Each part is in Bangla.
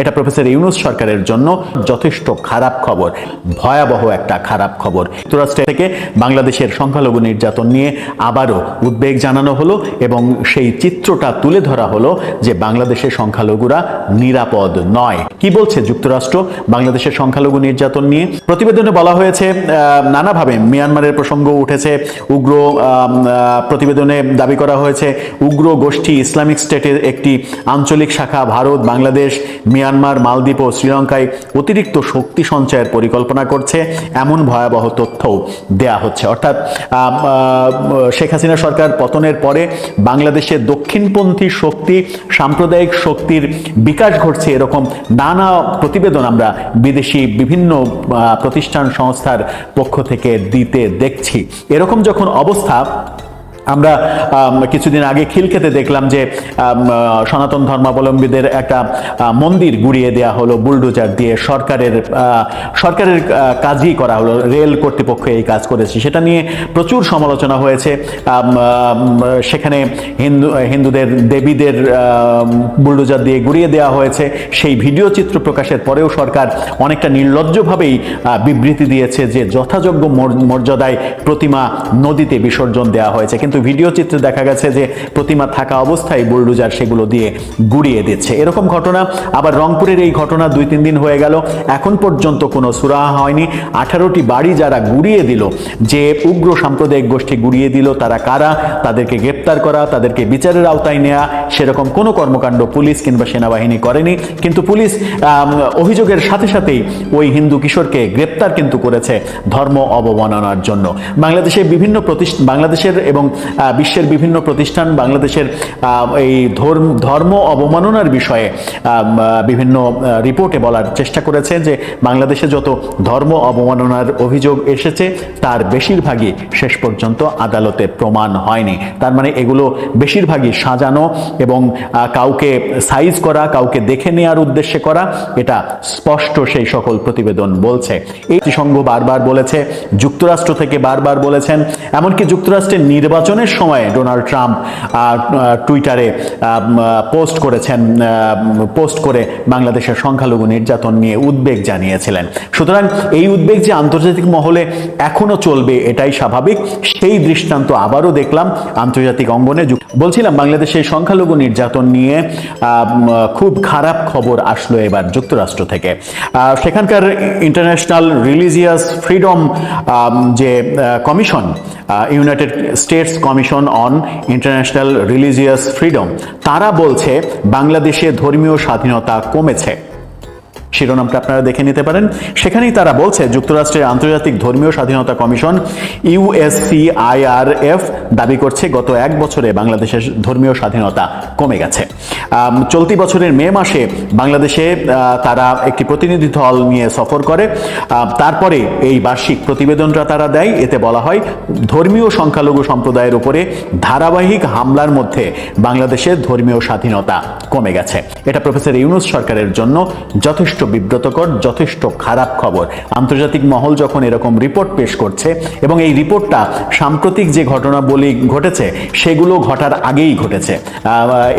এটা প্রফেসর ইউনুস সরকারের জন্য যথেষ্ট খারাপ খবর, ভয়াবহ একটা খারাপ খবর। যুক্তরাষ্ট্র থেকে বাংলাদেশের সংখ্যালঘু নির্যাতন নিয়ে আবারও উদ্বেগ জানানো হলো এবং সেই চিত্রটা তুলে ধরা হলো যে বাংলাদেশের সংখ্যালঘুরা নিরাপদ নয়। কি বলছে যুক্তরাষ্ট্র বাংলাদেশের সংখ্যালঘু নির্যাতন নিয়ে? প্রতিবেদনে বলা হয়েছে নানাভাবে মিয়ানমারের প্রসঙ্গ উঠেছে, উগ্র প্রতিবেদনে দাবি করা হয়েছে, উগ্র গোষ্ঠী ইসলামিক স্টেটের একটি আঞ্চলিক শাখা, ভারত, বাংলাদেশ মিয়ানমার মালদ্বীপ ও শ্রীলঙ্কায় অতিরিক্ত শক্তি সঞ্চয়ের পরিকল্পনা করছে। এমন ভয়াবহ তথ্যও দেয়া হচ্ছে। অর্থাৎ শেখ হাসিনা সরকার পতনের পরে বাংলাদেশের দক্ষিণপন্থী শক্তি, সাম্প্রদায়িক শক্তির বিকাশ ঘটছে এরকম নানা প্রতিবেদন আমরা বিদেশি বিভিন্ন প্রতিষ্ঠান সংস্থার পক্ষ থেকে দিতে দেখছি। এরকম যখন অবস্থা আমরা কিছুদিন আগে খিলখেতে দেখলাম যে সনাতন ধর্মাবলম্বীদের একটা মন্দির গুড়িয়ে দেওয়া হলো, বুলডোজার দিয়ে সরকারের সরকারের কাজই করা হলো, রেল কর্তৃপক্ষ এই কাজ করেছে। সেটা নিয়ে প্রচুর সমালোচনা হয়েছে। সেখানে হিন্দু, হিন্দুদের দেবীদের বুলডোজার দিয়ে গুড়িয়ে দেওয়া হয়েছে। সেই ভিডিও চিত্র প্রকাশের পরেও সরকার অনেকটা নির্লজ্জভাবেই বিবৃতি দিয়েছে যে, যথাযোগ্য মর- মর্যাদায় প্রতিমা নদীতে বিসর্জন দেওয়া হয়েছে। কিন্তু ভিডিও চিত্রে দেখা গেছে যে প্রতিমা থাকা অবস্থায় বুলডোজার সেগুলো দিয়ে গুড়িয়ে দিচ্ছে। এরকম ঘটনা, আবার রংপুরের এই ঘটনা দুই তিন দিন হয়ে গেল। এখন পর্যন্ত কোনো সুরাহা হয়নি। আঠারোটি বাড়ি যারা গুড়িয়ে দিল, যে উগ্র সাম্প্রদায়িক গোষ্ঠী গুড়িয়ে দিল, তারা কারা? তাদেরকে গ্রেপ্তার করা, তাদেরকে বিচারের আওতায় নেওয়া সেরকম কোনো কর্মকাণ্ড পুলিশ কিংবা সেনাবাহিনী করেনি। কিন্তু পুলিশ অভিযোগের সাথে সাথেই ওই হিন্দু কিশোরকে গ্রেপ্তার কিন্তু করেছে ধর্ম অবমাননার জন্য। বাংলাদেশের বিভিন্ন প্রতিষ্ঠান বাংলাদেশের এবং বিশ্বের বিভিন্ন প্রতিষ্ঠান বাংলাদেশের এই ধর্ম ধর্ম অবমাননার বিষয়ে বিভিন্ন রিপোর্টে বলার চেষ্টা করেছে যে বাংলাদেশে যত ধর্ম অবমাননার অভিযোগ এসেছে, তার বেশিরভাগই শেষ পর্যন্ত আদালতে প্রমাণ হয়নি। তার মানে এগুলো বেশিরভাগই সাজানো এবং কাউকে সাইজ করা, কাউকে দেখে নেওয়ার উদ্দেশ্যে করা, এটা স্পষ্ট সেই সকল প্রতিবেদন বলছে। এই জাতিসংঘ বারবার বলেছে, যুক্তরাষ্ট্র থেকে বারবার বলেছেন, এমনকি যুক্তরাষ্ট্রের নির্বাচনের সময় ডোনাল্ড ট্রাম্প টুইটারে পোস্ট করেছেন পোস্ট করে বাংলাদেশের সংখ্যালঘু নির্যাতন নিয়ে উদ্বেগ জানিয়েছিলেন। সুতরাং এই উদ্বেগ যে আন্তর্জাতিক মহলে এখনও চলবে, এটাই স্বাভাবিক। সেই দৃষ্টান্ত আবারও দেখলাম আন্তর্জাতিক অঙ্গনে বলছিলাম বাংলাদেশের সংখ্যালঘু নির্যাতন নিয়ে খুব খারাপ খবর আসলো এবার যুক্তরাষ্ট্র থেকে। সেখানকার ইন্টারন্যাশনাল রিলিজিয়াস ফ্রিডম যে commission United States commission on international religious freedom তারা বলছে বাংলাদেশে ধর্মীয় স্বাধীনতা কমেছে। শিরোনামটা আপনারা দেখে নিতে পারেন। সেখানেই তারা বলছে, যুক্তরাষ্ট্রের আন্তর্জাতিক ধর্মীয় স্বাধীনতা কমিশন ইউএসসিআইআরএফ দাবি করছে গত এক বছরে বাংলাদেশের ধর্মীয় স্বাধীনতা কমে গেছে। চলতি বছরের মে মাসে বাংলাদেশে তারা একটি প্রতিনিধি দল নিয়ে সফর করে। তারপরে এই বার্ষিক প্রতিবেদনটা তারা দেয়। এতে বলা হয়, ধর্মীয় সংখ্যালঘু সম্প্রদায়ের উপরে ধারাবাহিক হামলার মধ্যে বাংলাদেশের ধর্মীয় স্বাধীনতা কমে গেছে। এটা প্রফেসর ইউনুস সরকারের জন্য যথেষ্ট বিব্রতকর, যথেষ্ট খারাপ খবর। আন্তর্জাতিক মহল যখন এরকম রিপোর্ট পেশ করছে এবং এই রিপোর্টটা সাম্প্রতিক যে ঘটনাবলী ঘটেছে, সেগুলো ঘটার আগেই ঘটেছে।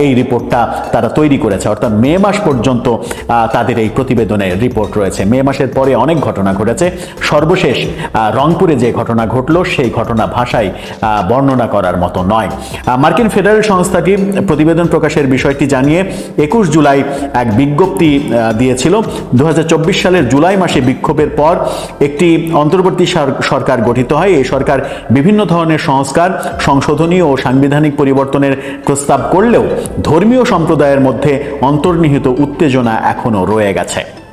এই রিপোর্টটা তারা তৈরি করেছে। অর্থাৎ মে মাস পর্যন্ত তাদের এই প্রতিবেদনের রিপোর্ট রয়েছে। মে মাসের পরে অনেক ঘটনা ঘটেছে। সর্বশেষ রংপুরে যে ঘটনা ঘটলো, সেই ঘটনা ভাষায় বর্ণনা করার মতো নয়। মার্কিন ফেডারেল সংস্থাটি প্রতিবেদন প্রকাশের বিষয়টি জানিয়ে একুশ জুলাই এক বিজ্ঞপ্তি দিয়েছিল। চব্বিশ সালের জুলাই মাসে বিক্ষোভের পর একটি অন্তর্বর্তী সরকার গঠিত হয়। এই সরকার বিভিন্ন ধরনের সংস্কার, সংশোধনী ও সাংবিধানিক পরিবর্তনের প্রস্তাব করলেও ধর্মীয় সম্প্রদায়ের মধ্যে অন্তর্নিহিত উত্তেজনা এখনও রয়ে গেছে।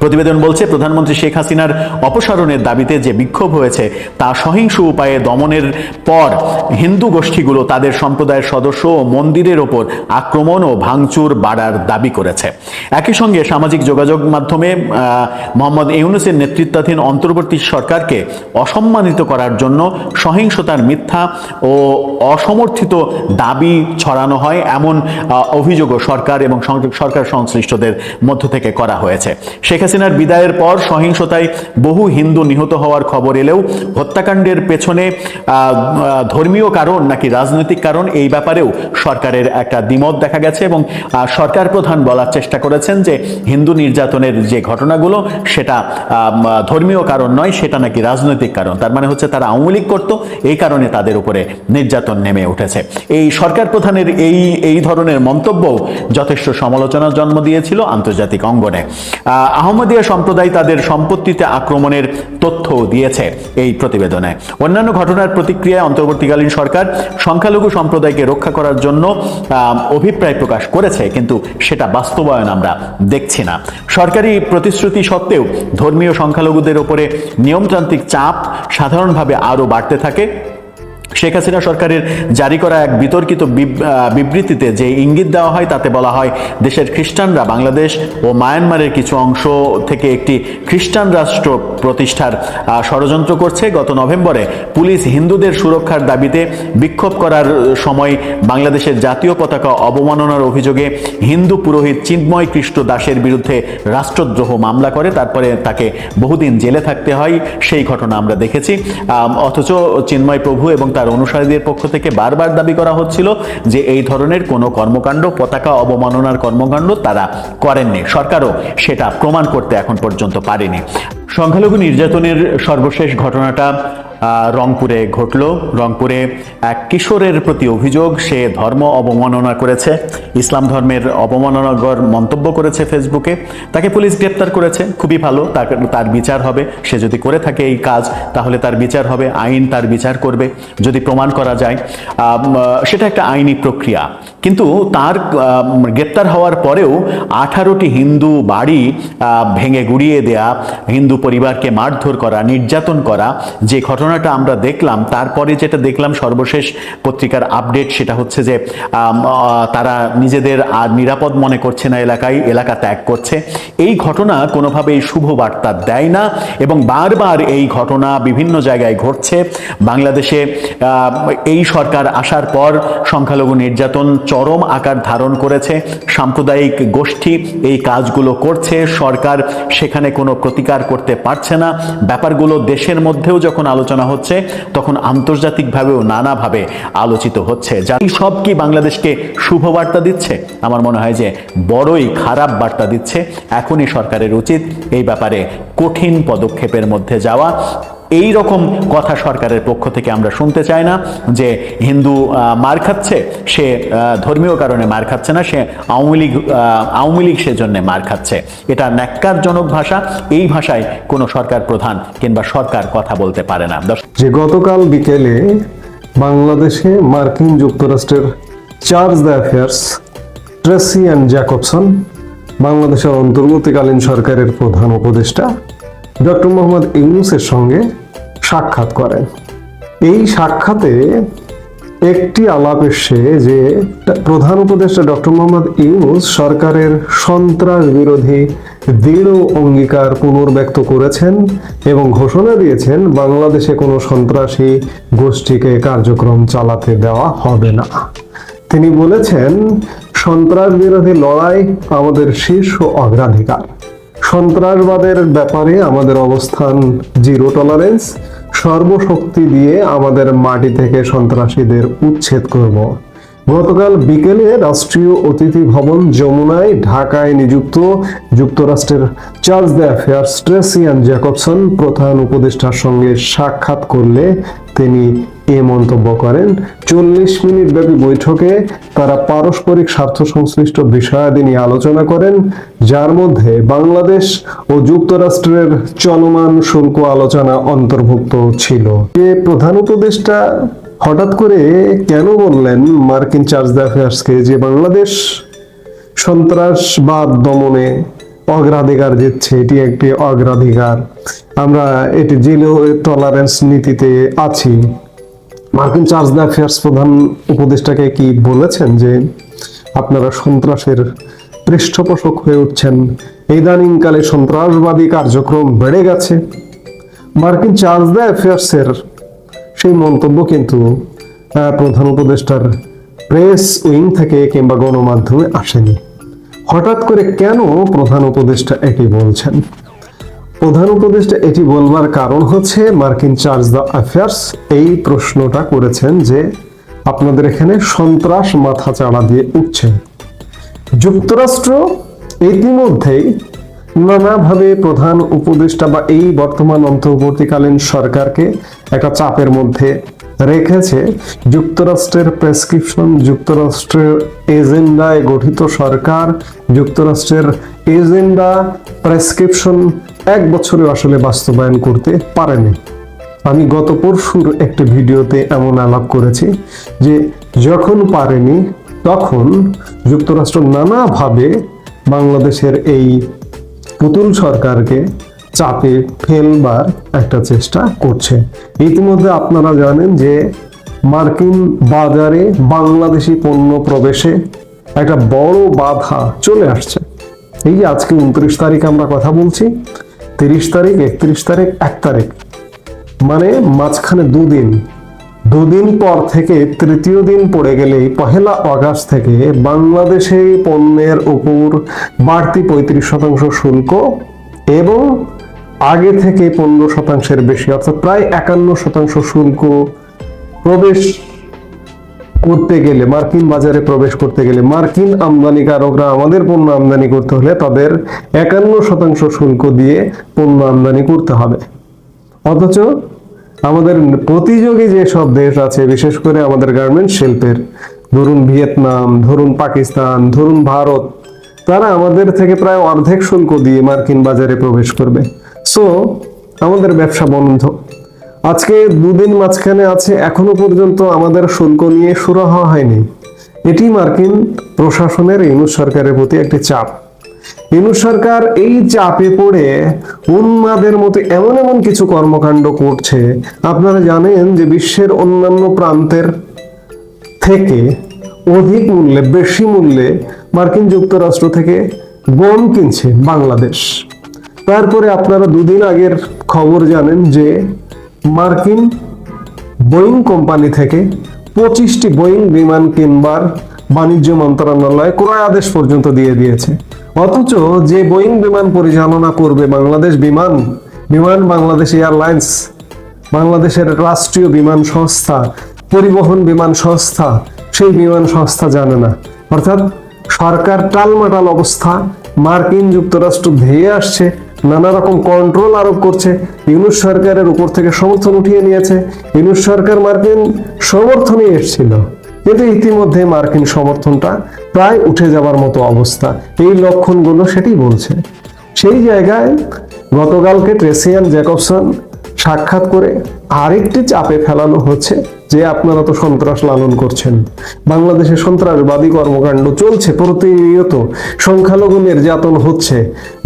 প্রতিবেদন বলছে, প্রধানমন্ত্রী শেখ হাসিনার অপসারণের দাবিতে যে বিক্ষোভ হয়েছে, তা সহিংস উপায়ে দমনের পর হিন্দু গোষ্ঠীগুলো তাদের সম্প্রদায়ের সদস্য ও মন্দিরের ওপর আক্রমণ ও ভাঙচুর বাড়ার দাবি করেছে। একই সঙ্গে সামাজিক যোগাযোগ মাধ্যমে মোহাম্মদ ইউনুসের নেতৃত্বাধীন অন্তর্বর্তী সরকারকে অসম্মানিত করার জন্য সহিংসতার মিথ্যা ও অসমর্থিত দাবি ছড়ানো হয়, এমন অভিযোগও সরকার এবং সরকার সংশ্লিষ্টদের মধ্য থেকে করা হয়েছে। শেখ হাসিনার বিদায়ের পর সহিংসতায় বহু হিন্দু নিহত হওয়ার খবর এলেও হত্যাকাণ্ডের পেছনে ধর্মীয় কারণ নাকি রাজনৈতিক কারণ এই ব্যাপারেও সরকারের একটা দ্বিমত দেখা গেছে এবং সরকার প্রধান বলার চেষ্টা করেছেন যে হিন্দু নির্যাতনের যে ঘটনাগুলো সেটা ধর্মীয় কারণ নয় সেটা নাকি রাজনৈতিক কারণ। তার মানে হচ্ছে তারা আওয়ামী লীগ করতো এই কারণে তাদের উপরে নির্যাতন নেমে উঠেছে। এই সরকার প্রধানের এই এই ধরনের মন্তব্য যথেষ্ট সমালোচনার জন্ম দিয়েছিল আন্তর্জাতিক অঙ্গনে। আহ, আহমদিয়া সম্প্রদায় তাদের সম্পত্তিতে আক্রমণের তথ্য দিয়েছে এই প্রতিবেদনে। অন্যান্য ঘটনার প্রতিক্রিয়ায় অন্তর্বর্তীকালীন সরকার সংখ্যালঘু সম্প্রদায়কে রক্ষা করার জন্য অভিপ্রায় প্রকাশ করেছে, কিন্তু সেটা বাস্তবায়ন আমরা দেখছি না। সরকারি প্রতিশ্রুতি সত্ত্বেও ধর্মীয় সংখ্যালঘুদের উপরে নিয়মতান্ত্রিক চাপ সাধারণভাবে আরও বাড়তে থাকে। শেখ হাসিনা সরকারের জারি করা এক বিতর্কিত বিব- বিবৃতিতে যে ইঙ্গিত দেওয়া হয় তাতে বলা হয়, দেশের খ্রিস্টানরা বাংলাদেশ ও মায়ানমারের কিছু অংশ থেকে একটি খ্রিস্টান রাষ্ট্র প্রতিষ্ঠার ষড়যন্ত্র করছে। গত নভেম্বরে পুলিশ হিন্দুদের সুরক্ষার দাবিতে বিক্ষোভ করার সময় বাংলাদেশের জাতীয় পতাকা অবমাননার অভিযোগে হিন্দু পুরোহিত চিন্ময় কৃষ্ণ দাসের বিরুদ্ধে রাষ্ট্রদ্রোহ মামলা করে। তারপরে তাকে বহুদিন জেলে থাকতে হয়। সেই ঘটনা আমরা দেখেছি। অথচ চিন্ময় প্রভু এবং তার অনুসারীদের পক্ষ থেকে বারবার দাবি করা হচ্ছিল যে এই ধরনের কোনো কর্মকাণ্ড, পতাকা অবমাননার কর্মকাণ্ড তারা করেননি। সরকারও সেটা প্রমাণ করতে এখন পর্যন্ত পারেনি। সংখ্যালঘু নির্যাতনের সর্বশেষ ঘটনাটা রংপুরে ঘটল। রংপুরে এক কিশোরের প্রতি অভিযোগ, সে ধর্ম অবমাননা করেছে। ইসলাম ধর্মের অবমাননাকর মন্তব্য করেছে ফেসবুকে। তাকে পুলিশ গ্রেপ্তার করেছে। খুবই ভালো, তার বিচার হবে। সে যদি করে থাকে এই কাজ, তাহলে তার বিচার হবে, আইন তার বিচার করবে, যদি প্রমাণ করা যায়। সেটা একটা আইনি প্রক্রিয়া। কিন্তু তার গ্রেপ্তার হওয়ার পরেও আঠারোটি হিন্দু বাড়ি ভেঙে গুড়িয়ে দেয়া, হিন্দু পরিবারকে মারধর করা, নির্যাতন করা, যে ঘটনাটা আমরা দেখলাম, তারপরে যেটা দেখলাম সর্বশেষ পত্রিকার আপডেট সেটা হচ্ছে যে তারা নিজেদের আর নিরাপদ মনে করছে না এলাকায়, এলাকা ত্যাগ করছে। এই ঘটনা কোনোভাবেই শুভ বার্তা দেয় না এবং বারবার এই ঘটনা বিভিন্ন জায়গায় ঘটছে। বাংলাদেশে এই সরকার আসার পর সংখ্যালঘু নির্যাতন চরম আকার ধারণ করেছে। সাম্প্রদায়িক গোষ্ঠী এই কাজগুলো করছে। সরকার সেখানে কোনো প্রতিকার করতে পারছে না। ব্যাপারগুলো দেশের মধ্যেও যখন আলোচনা হচ্ছে, তখন আন্তর্জাতিকভাবেও নানাভাবে আলোচিত হচ্ছে। যা সব কি বাংলাদেশকে শুভ বার্তা দিচ্ছে? আমার মনে হয় যে বড়ই খারাপ বার্তা দিচ্ছে। এখনই সরকারের উচিত এই ব্যাপারে কঠিন পদক্ষেপের মধ্যে যাওয়া। এই রকম কথা সরকারের পক্ষ থেকে আমরা শুনতে চাই না যে হিন্দু মার খাচ্ছে, সে ধর্মীয় কারণে মার খাচ্ছে না, সে আওয়ামী লীগ আওয়ামী লীগ সেজন্য মার খাচ্ছে। এটা ন্যাক্কারজনক ভাষা, এই ভাষায় কোনো সরকার প্রধান কিংবা সরকার কথা বলতে পারে না। যে গতকাল বিকেলে বাংলাদেশে মার্কিন যুক্তরাষ্ট্রের charge d' affaires, Tracey Ann Jacobson, বাংলাদেশের অন্তর্বর্তীকালীন সরকারের প্রধান উপদেষ্টা ডক্টর মোহাম্মদ ইউনুসের সঙ্গে সাক্ষাৎ করেন। এই সাক্ষাতে একটি আলাপ এসছে যে প্রধান উপদেষ্টা ডক্টর মোহাম্মদ ইউনুস সরকারের সন্ত্রাস বিরোধী দৃঢ় অঙ্গীকার পুনর্ব্যক্ত করেছেন এবং ঘোষণা দিয়েছেন, বাংলাদেশে কোনো সন্ত্রাসী গোষ্ঠীকে কার্যক্রম চালাতে দেওয়া হবে না। তিনি বলেছেন, সন্ত্রাস বিরোধী লড়াই আমাদের শীর্ষ অগ্রাধিকার। সন্ত্রাসবাদের ব্যাপারে আমাদের অবস্থান জিরো টলারেন্স সর্বশক্তি দিয়ে আমাদের মাটি থেকে সন্ত্রাসীদের উচ্ছেদ করব। গতকাল বিকেলে রাষ্ট্রীয় অতিথি ভবন যমুনায় ঢাকায় নিযুক্ত যুক্তরাষ্ট্রের charge d' affaires Tracey Ann Jacobson প্রধান উপদেষ্টার সঙ্গে সাক্ষাৎ করলে তিনি এ মন্তব্য করেন, চল্লিশ মিনিট ব্যাপী বৈঠকে তারা পারস্পরিক স্বার্থ সংশ্লিষ্ট বিষয়াদি নিয়ে আলোচনা করেন, যার মধ্যে বাংলাদেশ ও যুক্তরাষ্ট্রের চলমান শুল্ক আলোচনা অন্তর্ভুক্ত ছিল। এ প্রধান উপদেষ্টা হঠাৎ করে কেন বললেন মার্কিন চার্জ অ্যাফেয়ার্সকে যে বাংলাদেশ সন্ত্রাসবাদ দমনে অগ্রাধিকার দিচ্ছে, এটি একটি অগ্রাধিকার। আমরা এটি জিরো টলারেন্স নীতিতে আছি। মার্কিন চার্জ অ্যাফেয়ার্স প্রধান উপদেষ্টাকে কি বলেছেন যে আপনারা সন্ত্রাসের পৃষ্ঠপোষক হয়ে উঠছেন? ইদানিংকালে সন্ত্রাসবাদী কার্যক্রম বেড়ে গেছে। মার্কিন চার্জ দ্য অ্যাফেয়ার্সের সেই মন্তব্য কিন্তু প্রধান উপদেষ্টার প্রেস উইং থেকে কিংবা গণমাধ্যমে আসেনি। হঠাৎ করে কেন প্রধান উপদেষ্টা এটি বলছেন? প্রধান উপদেষ্টা এটি বলবার কারণ হচ্ছে মার্কিন চার্জ দ্য অ্যাফেয়ার্স এই প্রশ্নটা করেছেন যে, আপনাদের এখানে সন্ত্রাস মাথা চাড়া দিয়ে উঠছে। যুক্তরাষ্ট্র ইতিমধ্যেই নানাভাবে প্রধান উপদেষ্টা বা এই বর্তমান অন্তর্বর্তীকালীন সরকারকে একটা চাপের মধ্যে রেখেছে, যুক্তরাষ্ট্রের প্রেসক্রিপশন, যুক্তরাষ্ট্রের এজেন্ডায় গঠিত সরকার, যুক্তরাষ্ট্রের এজেন্ডা প্রেসক্রিপশন এক বছরে আসলে বাস্তবায়ন করতে পারেনি। আমি গত পরশুর একটি ভিডিওতে এমন আলাপ করেছি যে যখন পারেনি, তখন যুক্তরাষ্ট্র নানাভাবে বাংলাদেশের এই পুতুল সরকারকে চাপে ফেলবার একটা চেষ্টা করছে। ইতিমধ্যে আপনারা জানেন যে মার্কিন বাজারে বাংলাদেশি পণ্য প্রবেশে একটা বড় বাধা চলে আসছে। এই যে আজকে উনত্রিশ তারিখ আমরা কথা বলছি, তিরিশ তারিখ, একত্রিশ তারিখ, এক তারিখ। মানে মাঝখানে দুদিন দুদিন পর থেকে তৃতীয় দিন পড়ে গেলেই পহেলা অগাস্ট থেকে বাংলাদেশে পণ্যের উপর বাড়তি পঁয়ত্রিশ শতাংশ শুল্ক এবং আগে থেকে পনেরো শতাংশের বেশি, অর্থাৎ প্রায় একান্ন শতাংশ শুল্ক প্রবেশ করতে গেলে, মার্কিন বাজারে প্রবেশ করতে গেলে, মার্কিন আমদানিকারকরা আমাদের পণ্য আমদানি করতে হলে তাদের একান্ন শতাংশ শুল্ক দিয়ে পণ্য আমদানি করতে হবে। অথচ আমাদের প্রতিযোগী যে সব দেশ আছে, বিশেষ করে আমাদের গার্মেন্ট শিল্পের, ধরুন ভিয়েতনাম, ধরুন পাকিস্তান, ধরুন ভারত, তারা আমাদের থেকে প্রায় অর্ধেক শুল্ক দিয়ে মার্কিন বাজারে প্রবেশ করবে। সো আমাদের ব্যবসা বন্ধ। আজকে দুদিন মাঝখানে আছে, এখনও পর্যন্ত আমাদের শুল্ক নিয়ে সুরাহা হয়নি। এটি মার্কিন প্রশাসনের, ইউনুস সরকারের প্রতি একটি চাপ। ইউনুস সরকার এই চাপে পড়ে উন্মাদের মতো এমন এমন কিছু কর্মকাণ্ড করছে। আপনারা জানেন যে বিশ্বের অন্যান্য প্রান্তের থেকে অধিক মূল্যে, বেশি মূল্যে মার্কিন যুক্তরাষ্ট্র থেকে গম কিনছে বাংলাদেশ। তারপরে আপনারা দুদিন আগের খবর জানেন যে মার্কিন বোয়িং কোম্পানি থেকে পঁচিশটি বোয়িং বিমান কিনবার বাণিজ্য মন্ত্রণালয় ক্রয় আদেশ পর্যন্ত দিয়ে দিয়েছে। অথচ যে বোয়িং বিমান পরিচালনা করবে বাংলাদেশ বিমান বিমান বাংলাদেশ এয়ারলাইন্স, বাংলাদেশের রাষ্ট্রীয় বিমান সংস্থা, পরিবহন বিমান সংস্থা, সেই বিমান সংস্থা জানে না। অর্থাৎ সরকার টালমাটাল অবস্থা, মার্কিন যুক্তরাষ্ট্র ধেয়ে আসছে, নানা রকম কন্ট্রোল আরোপ করছে, ইউনুস সরকারের উপর থেকে সমর্থন উঠিয়ে নিয়েছে, ইউনুস সরকার মার্কিন সমর্থনই এসেছিল। কিন্তু ইতিমধ্যে মার্কিন সমর্থনটা প্রায় উঠে যাবার মতো অবস্থা। এই লক্ষণগুলো সেটি বলছে। সেই জায়গায় গতকালকে ট্রেসিয়ান জ্যাকবসন সাক্ষাৎ করে আরেকটি চাপে ফেলানো হচ্ছে যে আপনারা তো সন্ত্রাস লালন করছেন। বাংলাদেশে সন্ত্রাসবাদী কর্মকাণ্ড চলছে প্রতিনিয়ত। সংখ্যালঘু নির্যাতন হচ্ছে।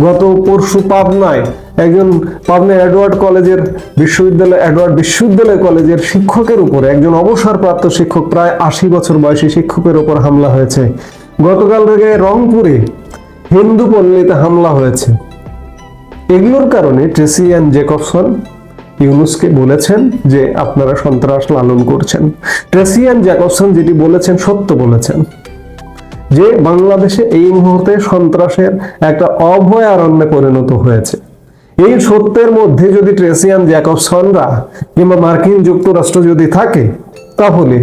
গত পরশু পাবনায় একজন পাবনা এডওয়ার্ড কলেজের বিশ্ববিদ্যালয় এডওয়ার্ড বিশ্ববিদ্যালয় কলেজের শিক্ষকের উপরে, একজন অবসরপ্রাপ্ত শিক্ষক, প্রায় আশি বছর বয়সী শিক্ষকের উপর হামলা হয়েছে। গতকাল থেকে রংপুরে হিন্দু পল্লীতে হামলা হয়েছে। এগুলোর কারণে ট্রেসি অ্যান্ড জেকবসন ইউনুসকে বলেছেন যে আপনারা সন্ত্রাস লালন করছেন। ট্রেসি অ্যান্ড জ্যাকবসন যেটি বলেছেন, সত্য বলেছেন যে বাংলাদেশে এই মুহূর্তে সন্ত্রাসের একটা অভয়ারণ্যে পরিণত হয়েছে। এই সত্যের মধ্যে যদি ট্রেসিয়ান জ্যাকবসনরা কিংবা মার্কিন যুক্তরাষ্ট্র যদি থাকে, তাহলে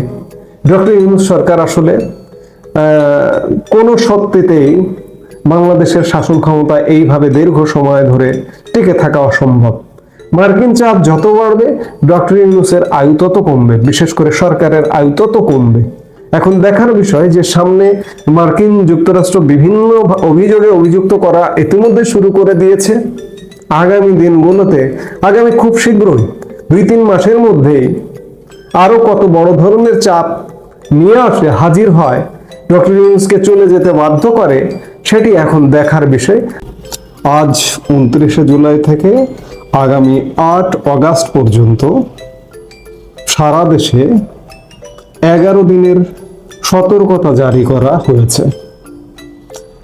ডক্টর ইউনুস সরকার আসলে কোনো সত্যিতেই বাংলাদেশের শাসন ক্ষমতা এইভাবে দীর্ঘ সময় ধরে টিকে থাকা অসম্ভব। মার্কিন চাপ যত বাড়বে, ডক্টর ইউনুসের আয়ু তত কমবে, বিশেষ করে সরকারের আয়ু তত কমবে। এখন দেখার বিষয় যে সামনে মার্কিন যুক্তরাষ্ট্র বিভিন্ন অভিযোগে অভিযুক্ত করা ইতিমধ্যে শুরু করে দিয়েছে। আগামী দিনগুলোতে, আগামী খুব শীঘ্রই দুই তিন মাসের মধ্যেই আরও কত বড় ধরনের চাপ নিয়ে আসে হাজির হয়, ডক্টর ইউনুসকে চলে যেতে বাধ্য করে, সেটি এখন দেখার বিষয়। আজ উনত্রিশে জুলাই থেকে আগামী আট অগাস্ট পর্যন্ত সারা দেশে এগারো দিনের সতর্কতা জারি করা হয়েছে।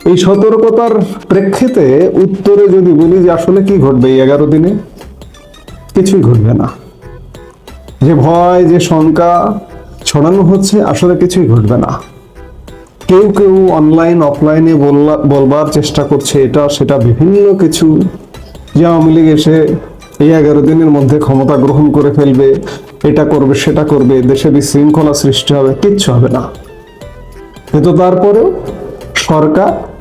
এই সতর্কতার প্রেক্ষিতে উত্তরে যদি বলি যে আসলে কি ঘটবে এই এগারো দিনে? কিছুই ঘটবে না। যে ভয়, যে শঙ্কা ছড়ানো হচ্ছে, আসলে কিছুই ঘটবে না। কেউ কেউ অনলাইন অফলাইনে বলবার চেষ্টা করছে এটা, সেটা বিভিন্ন কিছু। যে আওয়ামী লীগ এসে এই এগারো দিনের মধ্যে ক্ষমতা গ্রহণ করে ফেলবে, এটা করবে, সেটা করবে, দেশে বিশৃঙ্খলা সৃষ্টি হবে, কিচ্ছু হবে না। কিন্তু তারপরেও সরকার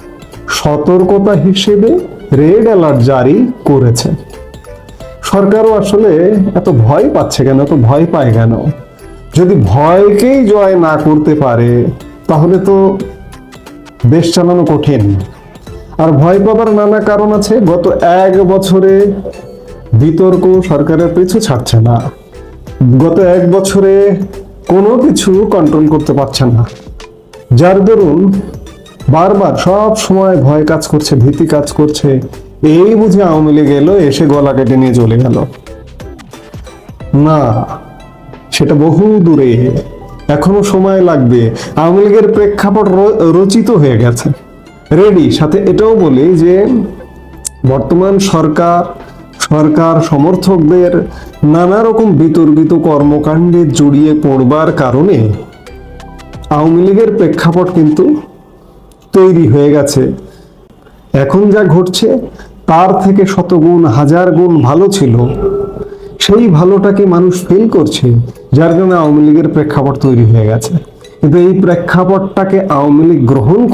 সতর্কতা হিসেবে রেড অ্যালার্ট জারি করেছে। সরকারও আসলে এত ভয় পাচ্ছে কেন, এত ভয় পায় কেন? যদি ভয়কেই জয় না করতে পারে, তাহলে তো দেশ চালানো কঠিন। আর ভয় পাবার নানা কারণ আছে, গত এক বছরে বিতর্ক সরকারের পিছু ছাড়ছে না। গত এক বছরে কোনো কিছু কন্ট্রোল করতে পারছে না। যার দরুন বারবার সব সময় ভয় কাজ করছে, ভীতি কাজ করছে। এই বুঝে আওয়ামী লীগ এলো, এসে গলা কেটে নিয়ে চলে গেল। না, সেটা বহু দূরে। এখনও সময় লাগবে। আওয়ামী লীগের প্রেক্ষাপট রচিত হয়ে গেছে। রেডি সাথে এটাও বলি যে, বর্তমান সরকার সরকার সমর্থকদের নানা রকম বিতর্কিত কর্মকাণ্ডে জড়িয়ে পড়বার কারণে আওয়ামী লীগের প্রেক্ষাপট কিন্তু তৈরি হয়ে গেছে। এখন যা ঘটছে, তার থেকে শতগুণ, হাজার গুণ ভালো ছিল। সেই ভালোটাকে মানুষ ফেল করছে? যার জন্য আওয়ামী লীগের প্রেক্ষাপট তৈরি হয়ে গেছে। কিন্তু এই প্রেক্ষাপটটাকে আওয়ামী লীগ গ্রহণ